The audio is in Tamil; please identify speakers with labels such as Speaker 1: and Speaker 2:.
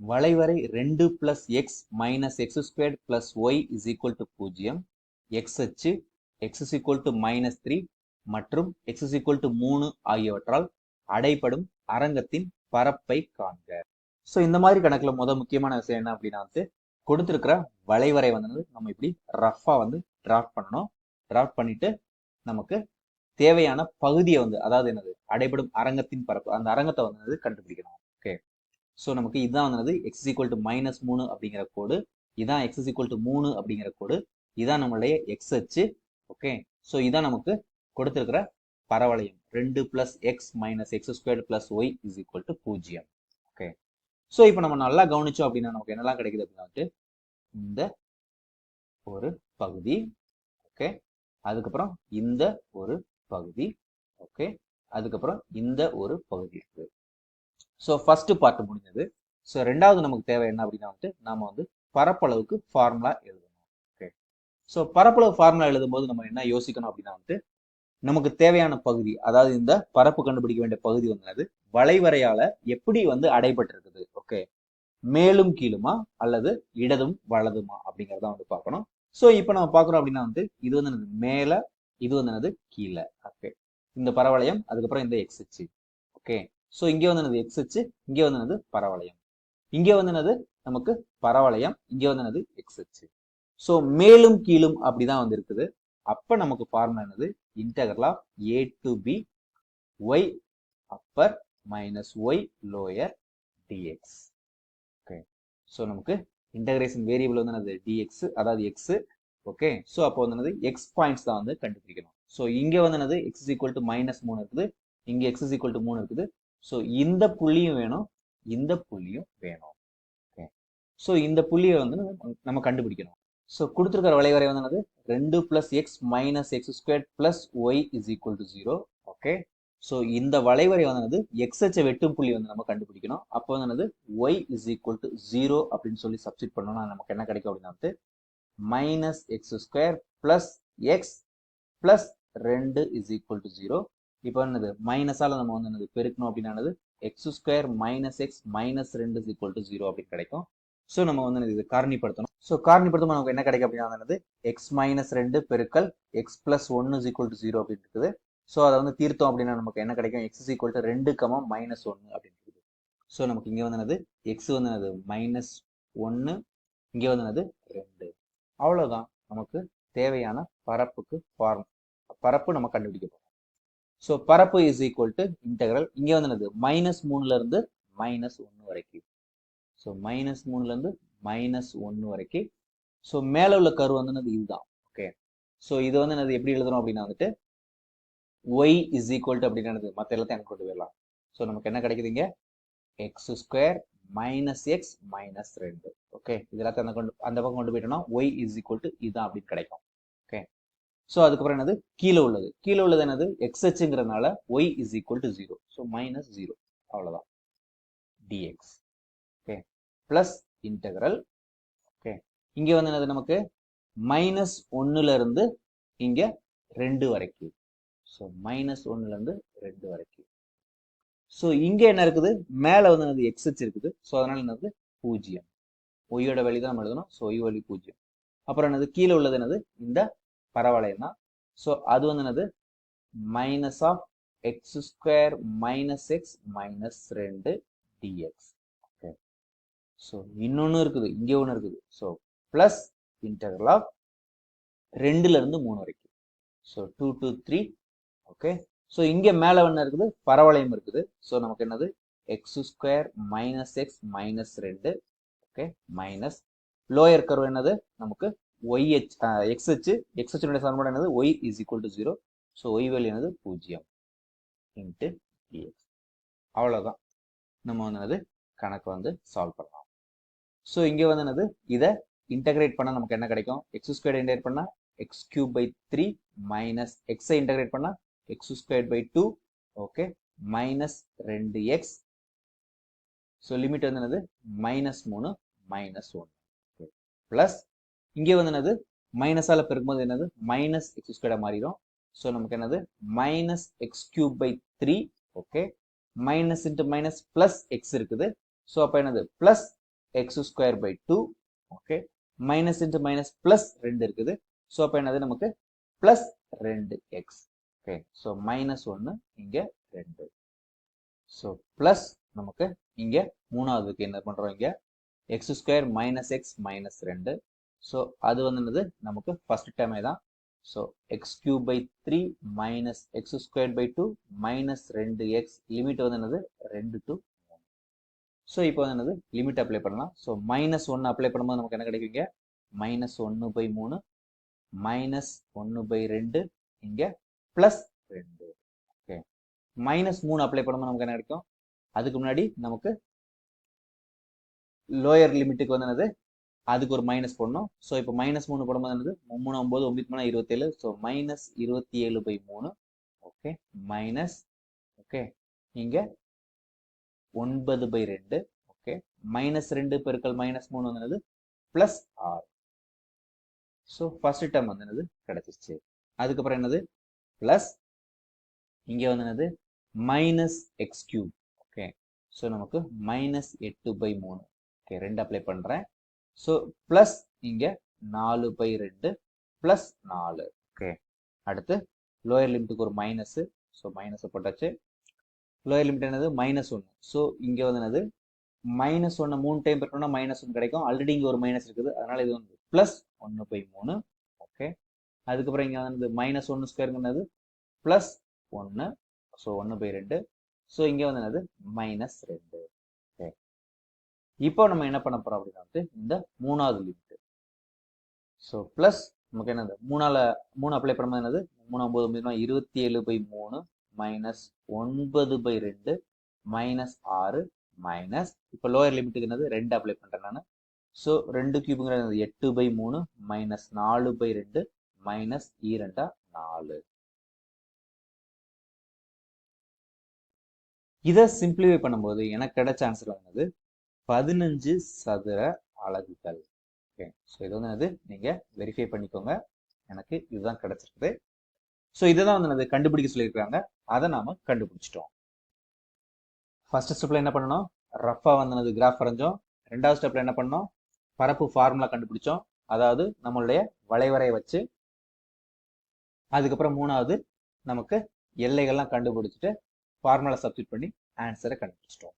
Speaker 1: வளைவரை ரெண்டு plus x minus x square plus y is equal to பூஜ்ஜியம். எக்ஸ் அச்சு x is equal to minus three மற்றும் எக்ஸ் இஸ் ஈக்குவல் டு மூணு ஆகியவற்றால் அடைப்படும் அரங்கத்தின் பரப்பை காண்க. ஸோ இந்த மாதிரி கணக்குல முத முக்கியமான விஷயம் என்ன அப்படின்னா வந்து கொடுத்துருக்கிற வளைவரை வந்து நம்ம இப்படி ரஃபா வந்து டிராஃப்ட் பண்ணணும். டிராஃப்ட் பண்ணிட்டு நமக்கு தேவையான பகுதியை வந்து அதாவது என்னது? அடைபடும் அரங்கத்தின் பரப்பு அந்த அரங்கத்தை வந்து கண்டுபிடிக்கணும். ஓகே ஸோ நமக்கு இதுதான் வந்து எக்ஸ் ஈக்குவல் டு மைனஸ் மூணு அப்படிங்கிற கோடு. இதான் எக்ஸ் ஈக்குவல் டு மூணு அப்படிங்கிற கோடு. இதான் நம்மளுடைய எக்ஸ் அச்சு. ஓகே ஸோ இதான் நமக்கு கொடுத்துருக்கிற பரவளையம். ரெண்டு plus x minus x square plus y is equal to பூஜ்ஜியம். ஓகே ஸோ இப்போ நம்ம நல்லா கவனிச்சோம் அப்படின்னா நமக்கு என்னெல்லாம் கிடைக்குது அப்படின்னா இந்த ஒரு பகுதி. ஓகே அதுக்கப்புறம் இந்த ஒரு பகுதி. ஓகே அதுக்கப்புறம் இந்த ஒரு பகுதி இருக்கு. ஸோ ஃபர்ஸ்ட் பார்ட் முடிஞ்சது. ஸோ ரெண்டாவது நமக்கு தேவை என்ன அப்படின்னா வந்துட்டு நாம் வந்து பரப்பளவுக்கு ஃபார்முலா எழுதணும். ஓகே ஸோ பரப்பளவு ஃபார்முலா எழுதும்போது நம்ம என்ன யோசிக்கணும் அப்படின்னா வந்துட்டு நமக்கு தேவையான பகுதி அதாவது இந்த பரப்பு கண்டுபிடிக்க வேண்டிய பகுதி வந்து வளைவரையால எப்படி வந்து அடைபட்டிருக்குது? ஓகே மேலும் கீழுமா அல்லது இடதும் வலதுமா அப்படிங்கிறத வந்து பார்க்கணும். ஸோ இப்போ நம்ம பார்க்குறோம் அப்படின்னா வந்து இது வந்து என்னது? மேலே இது வந்து என்னது? கீழே. ஓகே இந்த பரவளையம் அதுக்கப்புறம் இந்த எக்ஸ் ஓகே ஸோ இங்கே வந்து என்னது எக்ஸ் அச்சு இங்கே வந்து என்னது பரவளையம். இங்கே வந்து என்னது நமக்கு பரவளையம் இங்கே வந்து என்னது எக்ஸ் அச்சு. ஸோ மேலும் கீழும் அப்படிதான் வந்து இருக்குது அப்ப நமக்கு ஃபார்முலா என்னது? Integral of a to b y upper minus y lower dx okay so நமக்கு இன்டகிரேஷன் வேரியபிள் வந்து என்னது? டிஎக்ஸ் அதாவது எக்ஸ் ஓகே ஸோ அப்போ வந்து என்னது? எக்ஸ் பாயிண்ட்ஸ் தான் வந்து கண்டுபிடிக்கணும். ஸோ இங்கே வந்து என்னது? X is equal to minus மூணு இருக்குது. இங்கே எக்ஸ் இஸ் ஈக்குவல் டு மூணு இருக்குது. ஸோ இந்த புள்ளியும் வேணும் இந்த புள்ளியும் வேணும். ஓகே ஸோ இந்த புள்ளியை வந்து நம்ம கண்டுபிடிக்கணும். ஸோ கொடுத்துருக்கிற வளைவரை வந்து என்னது? ரெண்டு plus x minus x square plus y is equal to zero okay so இந்த வளைவரை வந்து எக்ஸ் அச்ச வெட்டும் புள்ளி வந்து நம்ம கண்டுபிடிக்கணும். அப்போ வந்து என்னது? Y is equal to zero அப்படின்னு சொல்லி சப்ஸ்டிட் பண்ணோம்னா நமக்கு என்ன கிடைக்கும் அப்படின்னா வந்து minus x square plus x plus ரெண்டு இஸ் ஈக்குவல் டு ஜீரோ இப்போ என்னது? மைனஸால் நம்ம வந்து என்னது? பெருக்கணும் அப்படின்னா x square minus x minus ரெண்டு ஈக்குவல் டு ஜீரோ அப்படின்னு கிடைக்கும். ஸோ நம்ம வந்து இது காரணிப்படுத்தணும். ஸோ காரணிப்படுத்தும் நமக்கு என்ன கிடைக்கும் அப்படின்னா என்னது? எக்ஸ் மைனஸ் ரெண்டு பெருக்கல் எக்ஸ் பிளஸ் ஒன்று ஈக்குவல் டு ஜீரோ அப்படின்னு இருக்குது. ஸோ அதை வந்து தீர்த்தோம் அப்படின்னா நமக்கு என்ன கிடைக்கும்? எக்ஸ் ஈக்குவல் டு ரெண்டு கமா மைனஸ் ஒன்று அப்படின்னு இருக்குது. ஸோ நமக்கு இங்கே வந்து என்னது? எக்ஸ் வந்து என்னது? மைனஸ் ஒன்று இங்கே வந்து என்னது? ரெண்டு. அவ்வளோதான் நமக்கு தேவையான பரப்புக்கு ஃபார்ம் பரப்பு நம்ம கண்டுபிடிக்க ஸோ பரப்பு இஸ் ஈக்குவல் டு இன்டெகிரல் இங்கே வந்து என்னது மைனஸ் மூணுலேருந்து மைனஸ் ஒன்று வரைக்கும். ஸோ மைனஸ் மூணுலேருந்து மைனஸ் ஒன்று வரைக்கும். ஸோ மேலே உள்ள கரு வந்து இதுதான். ஓகே ஸோ இது வந்து என்னது? எப்படி எழுதணும் அப்படின்னா வந்துட்டு ஒய் இஸ் ஈக்குவல் டு அப்படின்னு மற்ற எல்லாத்தையும் எனக்கு கொண்டு போயிடலாம். ஸோ நமக்கு என்ன கிடைக்குதுங்க x square minus x minus ரெண்டு. ஓகே இது எல்லாத்தையும் அந்த கொண்டு அந்த பக்கம் கொண்டு போயிட்டோம்னா ஒய் இஸ் ஈக்குவல் டு இதுதான் அப்படின்னு கிடைக்கும். ஓகே ஸோ அதுக்கப்புறம் என்னது? கீழே உள்ளது. கீழே உள்ளது என்னது? X ஹெச்ங்கிறதுனால y is equal to zero so minus zero அவ்வளோதான் dx okay plus integral okay இங்கே வந்து என்னது நமக்கு? மைனஸ் ஒன்றுலேருந்து இங்கே ரெண்டு வரைக்கும் ஸோ மைனஸ் ஒன்றுலேருந்து ரெண்டு வரைக்கும் ஸோ இங்கே என்ன இருக்குது? மேலே வந்து என்னது? எக்ஸ்ஹெச் இருக்குது. ஸோ அதனால் என்னது? பூஜ்ஜியம். ஒய்யோட வழி தான் நம்ம எழுதணும். ஸோ ஒய் வழி பூஜ்ஜியம். அப்புறம் என்னது? கீழே உள்ளது என்னது? இந்த பரவளையம் தான் ஸோ அது வந்து என்னது? Minus of x square minus x minus ரெண்டு டிஎக்ஸ் ஓகே ஸோ இன்னொன்று இருக்குது இங்கே ஒன்று இருக்குது. ஸோ ப்ளஸ் இன்டர்வல் ஆஃப் ரெண்டுலேருந்து மூணு வரைக்கும். So two two three okay so இங்கே மேலே என்ன இருக்குது? பரவளையம் இருக்குது. ஸோ நமக்கு என்னது? X square minus x minus ரெண்டு. ஓகே மைனஸ் லோயர் கர்வ் என்னது? நமக்கு y h x h x ஹெச்னுடைய சமன்பாடு என்னது? Y is equal to zero so y value என்னது? பூஜ்ஜியம். இன்ட்டு டிஎக்ஸ் அவ்வளோதான் நம்ம வந்து என்னது? கணக்கு வந்து சால்வ் பண்ணலாம். ஸோ இங்கே வந்து என்னது? இதை இன்டகிரேட் பண்ணால் நமக்கு என்ன கிடைக்கும்? எக்ஸ் ஸ்கொயர் இன்டகிரேட் பண்ணால் x cube by three minus எக்ஸை இன்டகிரேட் பண்ணால் x square by two okay minus ரெண்டு எக்ஸ் ஸோ லிமிட் வந்து என்னது? மைனஸ் மூணு மைனஸ் ஒன்று ஓகே ப்ளஸ் இங்கே வந்து என்னது? மைனஸால் பெருக்கும்போது என்னது? மைனஸ் எக்ஸ் ஸ்கொயர்டாக மாறிடும். ஸோ நமக்கு என்னது? Minus x cube by three okay minus into minus plus x இருக்குது. ஸோ அப்போ என்னது? Plus x square by two okay minus into minus plus ரெண்டு இருக்குது. ஸோ அப்போ என்னது நமக்கு? பிளஸ் ரெண்டு எக்ஸ் ஓகே ஸோ மைனஸ் ஒன்று இங்கே ரெண்டு. ஸோ ப்ளஸ் நமக்கு இங்கே மூணாவதுக்கு என்ன பண்ணுறோம் இங்கே? X square minus x minus ரெண்டு. ஸோ அது வந்து என்னது நமக்கு ஃபர்ஸ்ட் டைமே தான். So x cube by three minus x square by two minus ரெண்டு எக்ஸ் லிமிட் வந்து என்னது ரெண்டு டு ஸோ இப்போ வந்து என்னது லிமிட் அப்ளை பண்ணலாம். ஸோ மைனஸ் ஒன்று அப்ளை பண்ணும்போது நமக்கு என்ன கிடைக்குங்க? மைனஸ் ஒன்று பை மூணு மைனஸ் ஒன்று பை ரெண்டு இங்கே ப்ளஸ் ரெண்டு. ஓகே மைனஸ் மூணு அப்ளை பண்ணும்போது நமக்கு என்ன கிடைக்கும்? அதுக்கு முன்னாடி நமக்கு லோயர் லிமிட்டுக்கு வந்து என்னது அதுக்கு ஒரு மைனஸ் போடணும். ஸோ இப்போ மைனஸ் மூணு போடும்போது என்னது? மூணு ஒம்பது ஒம்பது மூணு இருபத்தேழு. ஸோ மைனஸ் இருபத்தி ஏழு பை மூணு. ஓகே மைனஸ் ஓகே இங்கே ஒன்பது பை ரெண்டு. ஓகே மைனஸ் ரெண்டு பெருக்கள் மைனஸ் மூணு வந்து ப்ளஸ் ஆறு. ஸோ ஃபர்ஸ்ட் டேர்ம் வந்து என்னது? கிடைச்சிருச்சு. அதுக்கப்புறம் என்னது? ப்ளஸ் இங்கே வந்து என்னது? Minus x cube okay so நமக்கு மைனஸ் எட்டு பை மூணு. ஓகே ரெண்டு அப்ளை பண்ணுறேன் ஸோ ப்ளஸ் இங்கே நாலு பை ரெண்டு ப்ளஸ் நாலு. ஓகே அடுத்து லோயர் லிமிட்டுக்கு ஒரு மைனஸு ஸோ மைனஸை போட்டாச்சு. லோயர் லிமிட் என்னது? மைனஸ் ஒன்று ஸோ இங்கே வந்து என்னது? மைனஸ் ஒன்று மூணு டைம் பெருக்கணும்னா மைனஸ் ஒன்று கிடைக்கும். ஆல்ரெடி இங்கே ஒரு மைனஸ் இருக்குது. அதனால் இது வந்து ப்ளஸ் ஒன்று பை மூணு. ஓகே அதுக்கப்புறம் இங்கே வந்து மைனஸ் ஒன்று ஸ்கொயருங்கிறது ப்ளஸ் ஒன்று ஸோ ஒன்று பை ரெண்டு. ஸோ இங்கே வந்து என்னது? மைனஸ் ரெண்டு. இப்போ நம்ம என்ன பண்ண போகிறோம் அப்படின்னா வந்து இந்த மூணாவது லிமிட் ஸோ ப்ளஸ் நமக்கு என்னது? மூணால மூணு அப்ளை பண்ணும்போது என்னது? மூணு ஒன்பது ஒன்பது இருபத்தி ஏழு பை மூணு மைனஸ் ஒன்பது பை ரெண்டு மைனஸ் ஆறு மைனஸ் இப்போ லோயர் லிமிட்டுக்கு என்னது? ரெண்டு அப்ளை பண்ணுறேன் நான். ஸோ ரெண்டு கியூபுங்கிறது எட்டு பை மூணு மைனஸ் நாலு பை ரெண்டு மைனஸ் இரண்டா நாலு. இதை சிம்பிளிஃபை பண்ணும்போது எனக்கு கிடைச்ச ஆன்சர் வந்து பதினஞ்சு சதுர அலகுகள். ஓகே ஸோ இது வந்து என்னது? நீங்கள் வெரிஃபை பண்ணிக்கோங்க. எனக்கு இதுதான் கிடைச்சிருக்குது. ஸோ இதை தான் வந்து என்னது? கண்டுபிடிக்க சொல்லியிருக்காங்க அதை நாம கண்டுபிடிச்சிட்டோம். ஃபர்ஸ்ட் ஸ்டெப்ல என்ன பண்ணணும்? ரஃபா வந்தனது கிராஃப் வரைஞ்சோம். ரெண்டாவது ஸ்டெப்ல என்ன பண்ணோம்? பரப்பு ஃபார்முலா கண்டுபிடிச்சோம். அதாவது நம்மளுடைய வளைவரையை வச்சு அதுக்கப்புறம் மூணாவது நமக்கு எல்லைகள்லாம் கண்டுபிடிச்சிட்டு ஃபார்முலா சப்ஜெக்ட் பண்ணி ஆன்சரை கண்டுபிடிச்சிட்டோம்.